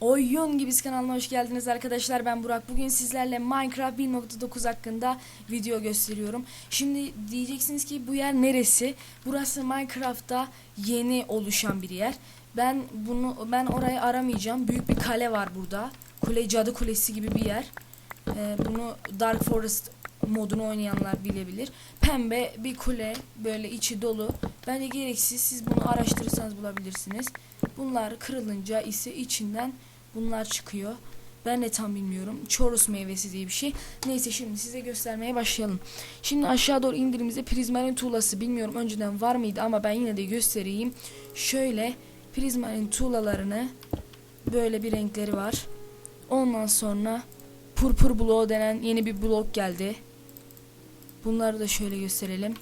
Oyun Gibisi kanalına hoş geldiniz arkadaşlar. Ben Burak. Bugün sizlerle Minecraft 1.9 hakkında video gösteriyorum. Şimdi diyeceksiniz ki bu yer neresi? Burası Minecraft'ta yeni oluşan bir yer. Ben bunu ben orayı aramayacağım. Büyük bir kale var burada. Kule cadı kulesi gibi bir yer. Ee, bunu Dark Forest modunu oynayanlar bilebilir. Pembe bir kule böyle içi dolu. Bence gereksiz. Siz bunu araştırırsanız bulabilirsiniz. Bunlar kırılınca ise içinden bunlar çıkıyor. Ben de tam bilmiyorum. Chorus meyvesi diye bir şey. Neyse şimdi size göstermeye başlayalım. Şimdi aşağı doğru indiğimizde prizmarin tuğlası bilmiyorum önceden var mıydı ama ben yine de göstereyim. Şöyle prizmarin tuğlalarını böyle bir renkleri var. Ondan sonra purpur bloğu denen yeni bir blok geldi. Bunları da şöyle gösterelim.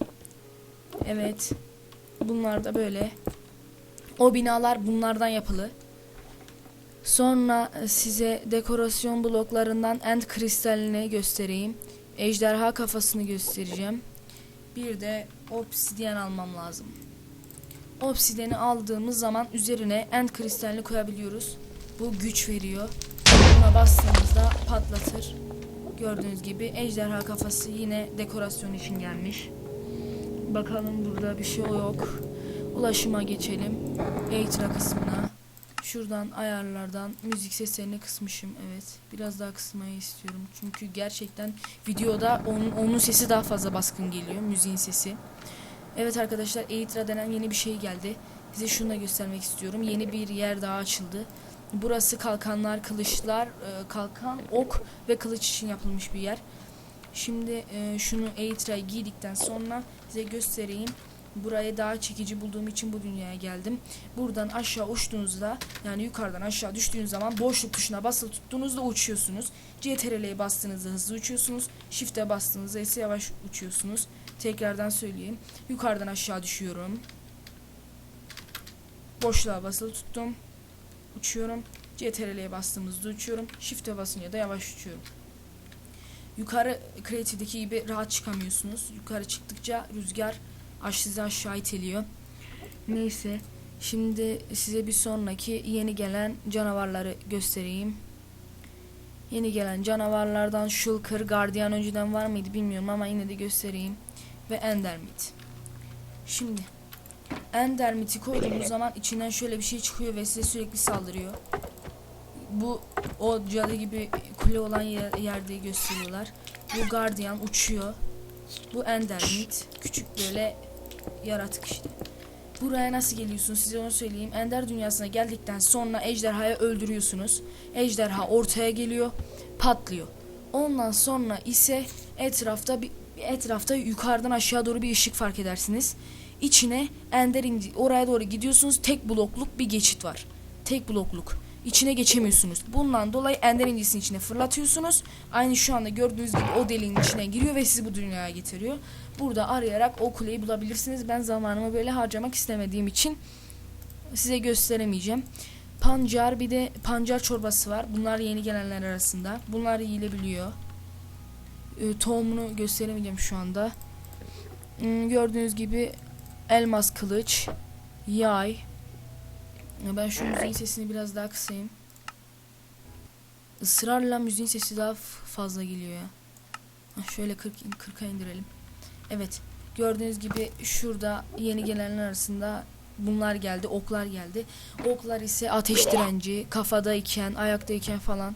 Evet. Bunlar da böyle. O binalar bunlardan yapılı. Sonra e, size dekorasyon bloklarından end kristalini göstereyim. Ejderha kafasını göstereceğim. Bir de obsidyen almam lazım. Obsidyeni aldığımız zaman üzerine end kristalini koyabiliyoruz. Bu güç veriyor. Buna bastığımızda patlatır. Gördüğünüz gibi ejderha kafası yine dekorasyon için gelmiş. Bakalım burada bir şey yok. Ulaşıma geçelim. Eğitra kısmına. Şuradan ayarlardan müzik seslerini kısmışım evet. Biraz daha kısmayı istiyorum. Çünkü gerçekten videoda onun, onun sesi daha fazla baskın geliyor. Müziğin sesi. Evet arkadaşlar Eitra denen yeni bir şey geldi. Size şunu da göstermek istiyorum. Yeni bir yer daha açıldı. Burası kalkanlar, kılıçlar, e, kalkan, ok ve kılıç için yapılmış bir yer. Şimdi e, şunu Eitra'yı giydikten sonra size göstereyim. Burayı daha çekici bulduğum için bu dünyaya geldim. Buradan aşağı uçtuğunuzda yani yukarıdan aşağı düştüğünüz zaman boşluk tuşuna basılı tuttuğunuzda uçuyorsunuz. CTRL'ye bastığınızda hızlı uçuyorsunuz. Shift'e bastığınızda ise yavaş uçuyorsunuz. Tekrardan söyleyeyim. Yukarıdan aşağı düşüyorum. Boşluğa basılı tuttum. Uçuyorum. CTRL'ye bastığımızda uçuyorum. Shift'e basınca da yavaş uçuyorum. Yukarı Creative'deki gibi rahat çıkamıyorsunuz. Yukarı çıktıkça rüzgar sizi aşağı iteliyor. Neyse. Şimdi size bir sonraki yeni gelen canavarları göstereyim. Yeni gelen canavarlardan Shulker, Guardian önceden var mıydı bilmiyorum ama yine de göstereyim. Ve Endermit. Şimdi Endermit'i koyduğumuz zaman içinden şöyle bir şey çıkıyor ve size sürekli saldırıyor. Bu o cadı gibi kule olan yer, yerde gösteriyorlar. Bu Guardian uçuyor. Bu Endermit. Küçük böyle yaratık işte. Buraya nasıl geliyorsunuz size onu söyleyeyim. Ender dünyasına geldikten sonra ejderhayı öldürüyorsunuz. Ejderha ortaya geliyor, patlıyor. Ondan sonra ise etrafta bir etrafta yukarıdan aşağı doğru bir ışık fark edersiniz. İçine Ender inci oraya doğru gidiyorsunuz. Tek blokluk bir geçit var. Tek blokluk. İçine geçemiyorsunuz. Bundan dolayı Ender incisinin içine fırlatıyorsunuz. Aynı şu anda gördüğünüz gibi o deliğin içine giriyor ve sizi bu dünyaya getiriyor. Burada arayarak o kuleyi bulabilirsiniz. Ben zamanımı böyle harcamak istemediğim için size gösteremeyeceğim. Pancar bir de pancar çorbası var. Bunlar yeni gelenler arasında. Bunlar yiyilebiliyor. E, tohumunu gösteremeyeceğim şu anda. Hmm, gördüğünüz gibi elmas kılıç, yay. Ya Ben şu müziğin sesini biraz daha kısayım. Israrla müziğin sesi daha fazla geliyor ya. Şöyle 40 40'a indirelim. Evet. Gördüğünüz gibi şurada yeni gelenler arasında bunlar geldi, oklar geldi. Oklar ise ateş direnci, kafadayken, ayaktayken falan.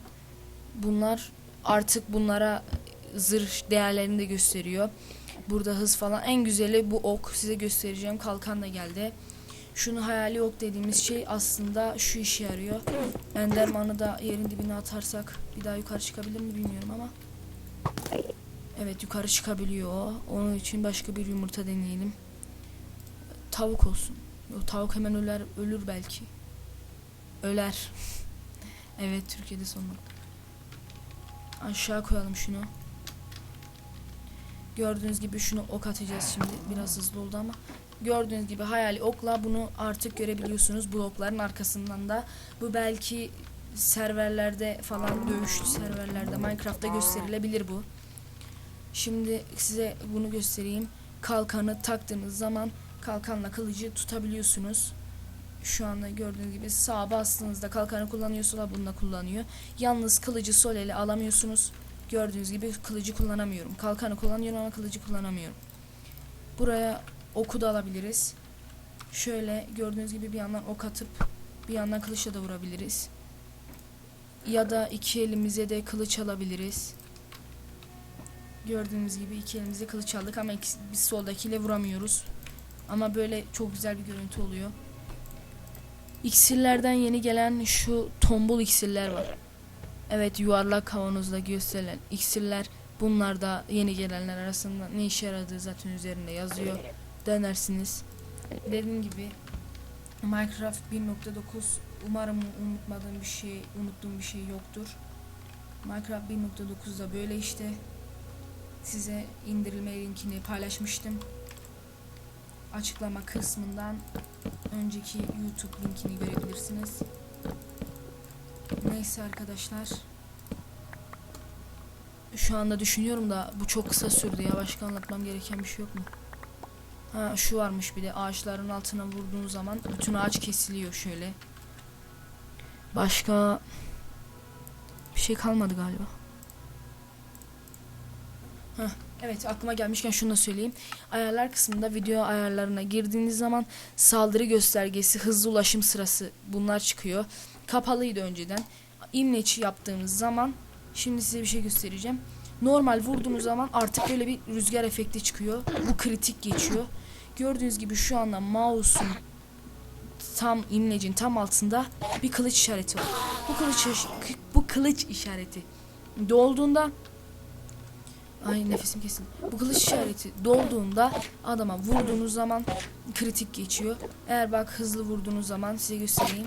Bunlar artık bunlara zırh değerlerini de gösteriyor. Burada hız falan. En güzeli bu ok. Size göstereceğim. Kalkan da geldi. Şunu hayali ok dediğimiz şey aslında şu işe yarıyor. Enderman'ı da yerin dibine atarsak bir daha yukarı çıkabilir mi bilmiyorum ama. Evet yukarı çıkabiliyor. Onun için başka bir yumurta deneyelim. Tavuk olsun. O tavuk hemen öler, ölür belki. Öler. evet Türkiye'de son nokta. Aşağı koyalım şunu. Gördüğünüz gibi şunu ok atacağız şimdi. Biraz hızlı oldu ama. Gördüğünüz gibi hayali okla bunu artık görebiliyorsunuz. Blokların arkasından da. Bu belki serverlerde falan dövüşlü serverlerde Minecraft'ta gösterilebilir bu. Şimdi size bunu göstereyim. Kalkanı taktığınız zaman kalkanla kılıcı tutabiliyorsunuz. şu anda gördüğünüz gibi sağa bastığınızda kalkanı kullanıyor bunu da kullanıyor. Yalnız kılıcı sol ele alamıyorsunuz. Gördüğünüz gibi kılıcı kullanamıyorum. Kalkanı kullanıyorum ama kılıcı kullanamıyorum. Buraya oku da alabiliriz. Şöyle gördüğünüz gibi bir yandan ok atıp bir yandan kılıçla da vurabiliriz. Ya da iki elimize de kılıç alabiliriz. Gördüğünüz gibi iki elimize kılıç aldık ama ikisi- biz soldakiyle vuramıyoruz. Ama böyle çok güzel bir görüntü oluyor. İksirlerden yeni gelen şu tombul iksirler var. Evet yuvarlak kavanozda gösterilen iksirler bunlar da yeni gelenler arasında ne işe yaradığı zaten üzerinde yazıyor. Denersiniz. Dediğim gibi Minecraft 1.9 umarım unutmadığım bir şey, unuttuğum bir şey yoktur. Minecraft 1.9'da böyle işte size indirilme linkini paylaşmıştım. Açıklama kısmından önceki YouTube linkini görebilirsiniz. Neyse arkadaşlar. Şu anda düşünüyorum da bu çok kısa sürdü ya. Başka anlatmam gereken bir şey yok mu? Ha şu varmış bir de ağaçların altına vurduğun zaman bütün ağaç kesiliyor şöyle. Başka bir şey kalmadı galiba. Heh, evet aklıma gelmişken şunu da söyleyeyim. Ayarlar kısmında video ayarlarına girdiğiniz zaman saldırı göstergesi, hızlı ulaşım sırası bunlar çıkıyor. Kapalıydı önceden. İmleçi yaptığımız zaman şimdi size bir şey göstereceğim. Normal vurduğunuz zaman artık böyle bir rüzgar efekti çıkıyor. Bu kritik geçiyor. Gördüğünüz gibi şu anda mouse'un tam imlecin tam altında bir kılıç işareti var. Bu kılıç bu kılıç işareti dolduğunda Ay nefesim kesin. Bu kılıç işareti dolduğunda adama vurduğunuz zaman kritik geçiyor. Eğer bak hızlı vurduğunuz zaman size göstereyim.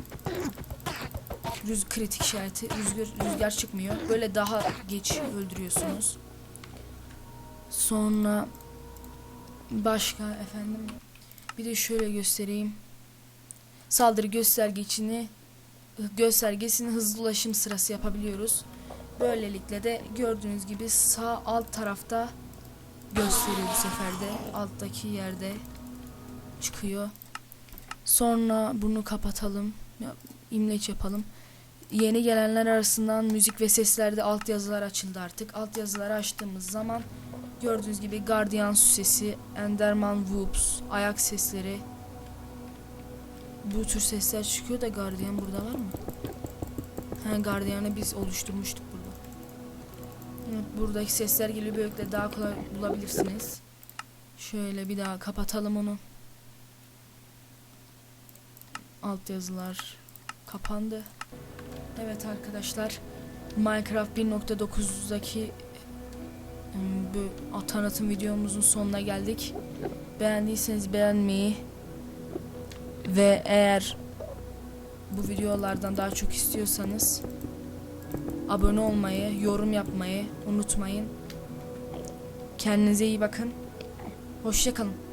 Rüz kritik işareti rüzgar rüzgar çıkmıyor. Böyle daha geç öldürüyorsunuz. Sonra başka efendim bir de şöyle göstereyim. Saldırı göstergesini göstergesini hızlı ulaşım sırası yapabiliyoruz. Böylelikle de gördüğünüz gibi sağ alt tarafta gösteriyor bu sefer de. Alttaki yerde çıkıyor. Sonra bunu kapatalım. İmleç yapalım. Yeni gelenler arasından müzik ve seslerde altyazılar açıldı artık. Altyazıları açtığımız zaman gördüğünüz gibi Guardian sesi, Enderman Whoops, ayak sesleri bu tür sesler çıkıyor da Guardian burada var mı? Ha, Guardian'ı biz oluşturmuştuk burada. Evet, buradaki sesler geliyor böylelikle daha kolay bulabilirsiniz. Şöyle bir daha kapatalım onu. Alt yazılar kapandı. Evet arkadaşlar Minecraft 1.9'daki ım, bu tanıtım videomuzun sonuna geldik. Beğendiyseniz beğenmeyi ve eğer bu videolardan daha çok istiyorsanız abone olmayı, yorum yapmayı unutmayın. Kendinize iyi bakın. Hoşçakalın.